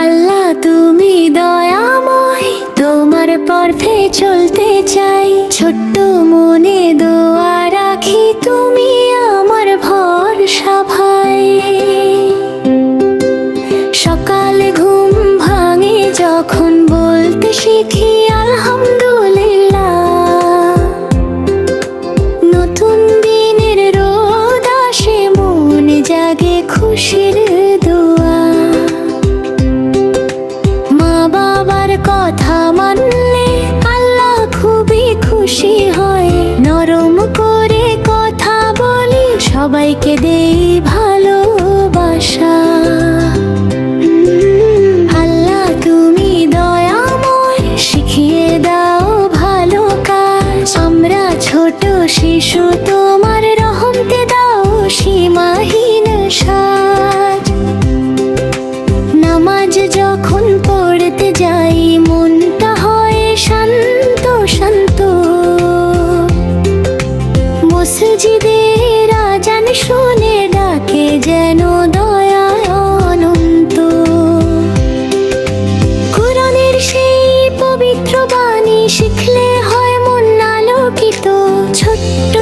আল্লাহ তুমি দয়াময় তোমার পথে চলতে চাই। ছোট্ট খুশির দোয়া। মা বাবার কথা মানলে আল্লাহ খুবই খুশি হয়। নরম করে কথা বলি, সবাইকে দেই ভালোবাসা। আল্লাহ তুমি দয়াময়, শিখিয়ে দাও ভালো কাজ। আমরা ছোট শিশু, তোমার রহমতে দাও সীমাহীন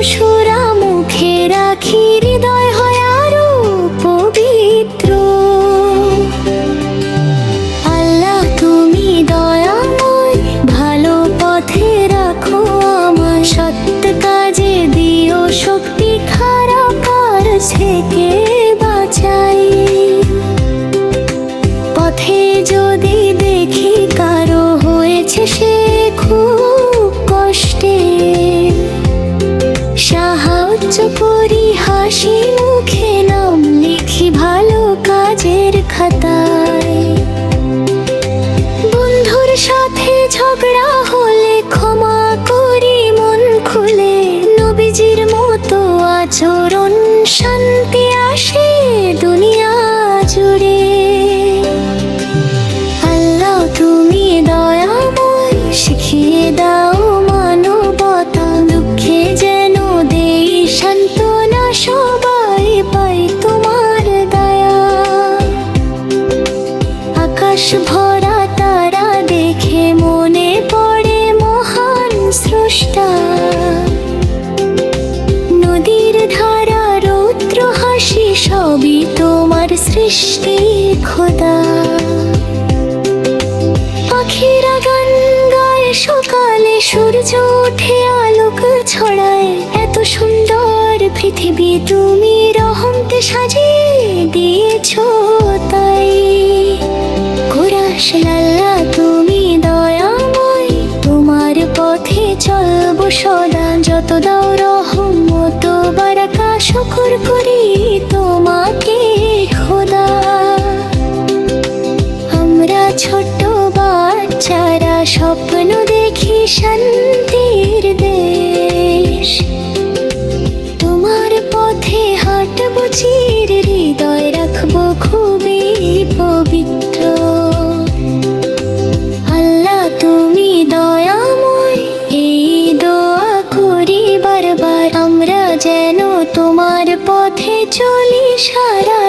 সুরা মুখে রাখি, হৃদয় হয় আরও পবিত্র। আল্লাহ, তুমি দয়াময়, ভালো পথে রাখো আমার সত্য কাজে, দিও শক্তি খারাপ থেকে করি হাসি মুখে সবই তোমার সৃষ্টি খোদা। পাখিরা গান গায়, সকালে সূর্য ওঠে, আলোক ছড়ায়। এত সুন্দর পৃথিবী তুমি রহমতে সাজিয়ে দিয়েছ তাই। লাল্লা তুমি দয়াময়, তোমার পথে চলবো সদা। যত দাও রহমত বারাকা শুকর করি বাচ্চারা স্বপ্ন দেখি শান্তির দেশ। তোমার পথে হাঁটবো, চির হৃদয় রাখব, খুবই পবিত্র। আল্লাহ, তুমি দয়াময়, এই দোয়া করি বারবার। আমরা যেন তোমার পথে চলি সারা